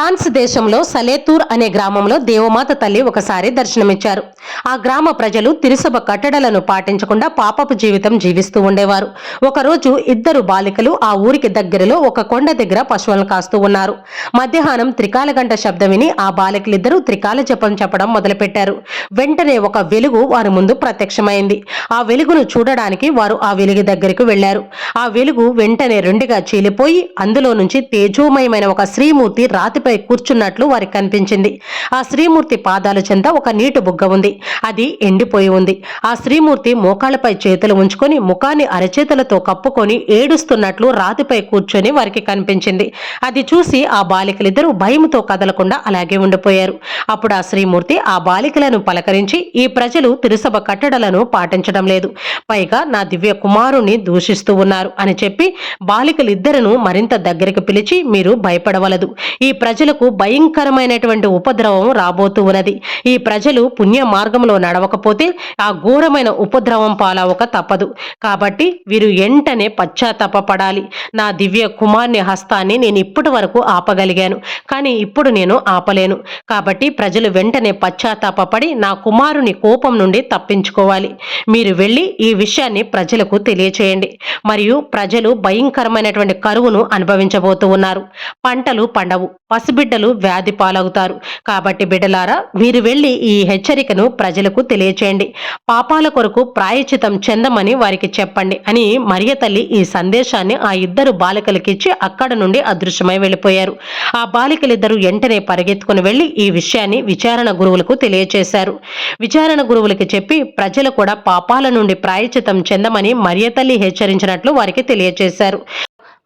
France దేశంలో సలేతూర్ అనే గ్రామంలో దేవమాత తల్లి ఒకసారి దర్శనమిచ్చారు. ఆ గ్రామ ప్రజలు తిరుసభ కట్టడలను పాటించకుండా పాపపు జీవితం జీవిస్తూ ఉండేవారు. ఒకరోజు ఇద్దరు బాలికలు ఆ ఊరికి దగ్గరలో ఒక కొండ దగ్గర పశువులను కాస్తూ ఉన్నారు. మధ్యాహ్నం త్రికాల గంట శబ్దం విని ఆ బాలికలిద్దరూ త్రికాల జపం చెప్పడం మొదలుపెట్టారు. వెంటనే ఒక వెలుగు వారి ముందు ప్రత్యక్షమైంది. ఆ వెలుగును చూడడానికి వారు ఆ వెలుగు దగ్గరకు వెళ్ళారు ఆ వెలుగు వెంటనే రెండుగా చీలిపోయి అందులో నుంచి తేజోమయమైన ఒక శ్రీమూర్తి రాతిపై కూర్చున్నట్లు వారికి కనిపించింది. ఆ శ్రీమూర్తి పాదాల చెంత ఒక నీటి బుగ్గ ఉంది. అది ఎండిపోయి ఉంది. ఆ శ్రీమూర్తి మోకాళ్ళపై చేతులు ఉంచుకొని ముఖాన్ని అరచేతులతో కప్పుకొని ఏడుస్తున్నట్లు రాతిపై కూర్చొని వారికి కనిపించింది. అది చూసి ఆ బాలికలిద్దరూ భయంతో కదలకుండా అలాగే ఉండిపోయారు. అప్పుడు ఆ శ్రీమూర్తి ఆ బాలికలను పలకరించి ఈ ప్రజలు తిరుసభ కట్టడలను పాటించడం లేదు. పైగా నా దివ్య కుమారుణ్ణి దూషిస్తూ ఉన్నారు అని చెప్పి బాలికలిద్దరను మరింత దగ్గరికి పిలిచి మీరు భయపడవలదు. ఈ ప్రజలకు భయంకరమైనటువంటి ఉపద్రవం రాబోతూ ఉన్నది. ఈ ప్రజలు పుణ్య మార్గంలో నడవకపోతే ఆ ఘోరమైన ఉపద్రవం పాలవక తప్పదు. కాబట్టి వీరు వెంటనే పశ్చాత్తాపడాలి నా దివ్య కుమార్ని హస్తాన్ని నేను ఇప్పటి వరకు ఆపగలిగాను. కానీ ఇప్పుడు నేను ఆపలేను. కాబట్టి ప్రజలు వెంటనే పశ్చాత్తాపపడి నా కుమారుని కోపం నుండి తప్పించుకోవాలి. మీరు వెళ్ళి ఈ విషయాన్ని ప్రజలకు తెలియచేయండి. మరియు ప్రజలు భయంకరమైనటువంటి కరువును అనుభవించబోతూ ఉన్నారు. పంటలు పండవు. పసిబిడ్డలు వ్యాధి పాలవుతారు. కాబట్టి బిడ్డలారా మీరు వెళ్ళి ఈ హెచ్చరికను ప్రజలకు తెలియచేయండి. పాపాల కొరకు ప్రాయచితం చెందమని వారికి చెప్పండి అని మరియ తల్లి ఈ సందేశాన్ని ఆ ఇద్దరు బాలికలకిచ్చి అక్కడ నుండి అదృశ్యమై వెళ్ళిపోయారు. ఆ బాలికలిద్దరూ వెంటనే పరిగెత్తుకుని వెళ్ళి ఈ విషయాన్ని విచారణ గురువులకు తెలియచేశారు. విచారణ గురువులకి చెప్పి ప్రజలు కూడా పాపాల నుండి ప్రాయచితం చెందమని మరియ తల్లి హెచ్చరించినట్లు వారికి తెలియచేశారు.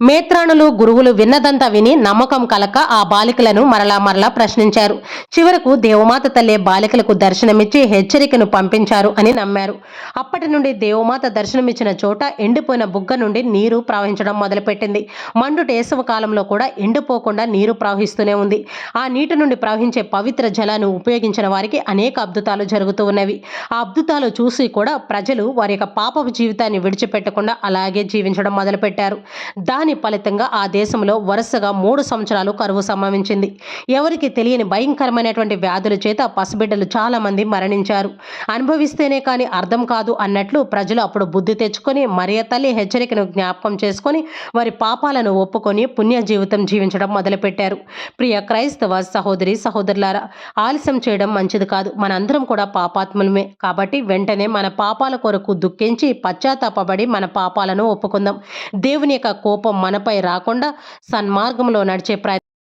మేత్రాణులు గురువులు విన్నదంతా విని నమ్మకం కలక ఆ బాలికలను మరలా మరలా ప్రశ్నించారు. చివరకు దేవమాత తల్లే బాలికలకు దర్శనమిచ్చి హెచ్చరికను పంపించారు అని నమ్మారు. అప్పటి నుండి దేవమాత దర్శనమిచ్చిన చోట ఎండిపోయిన బుగ్గ నుండి నీరు ప్రవహించడం మొదలుపెట్టింది. మండు టేసవ కాలంలో కూడా ఎండిపోకుండా నీరు ప్రవహిస్తూనే ఉంది. ఆ నీటి నుండి ప్రవహించే పవిత్ర జలాన్ని ఉపయోగించిన వారికి అనేక అద్భుతాలు జరుగుతూ ఉన్నవి. ఆ అద్భుతాలు చూసి కూడా ప్రజలు వారి యొక్క పాపపు జీవితాన్ని విడిచిపెట్టకుండా అలాగే జీవించడం మొదలుపెట్టారు. దాని ఫలితంగా ఆ దేశంలో వరుసగా మూడు సంవత్సరాలు కరువు సంభవించింది. ఎవరికి తెలియని భయంకరమైనటువంటి వ్యాధుల చేత పసిబిడ్డలు చాలా మంది మరణించారు. అనుభవిస్తేనే కానీ అర్థం కాదు అన్నట్లు ప్రజలు అప్పుడు బుద్ధి తెచ్చుకొని మరియ తల్లి హెచ్చరికను జ్ఞాపకం చేసుకొని వారి పాపాలను ఒప్పుకొని పుణ్య జీవితం జీవించడం మొదలుపెట్టారు. ప్రియ క్రైస్తవ సహోదరి సహోదరులారా ఆలస్యం చేయడం మంచిది కాదు. మనందరం కూడా పాపాత్ములమే. కాబట్టి వెంటనే మన పాపాల కొరకు దుఃఖించి పశ్చాత్తాపబడి మన పాపాలను ఒప్పుకుందాం. దేవుని యొక్క కోపం మనపై రాకుండా సన్మార్గంలో నడిచే ప్రయత్నం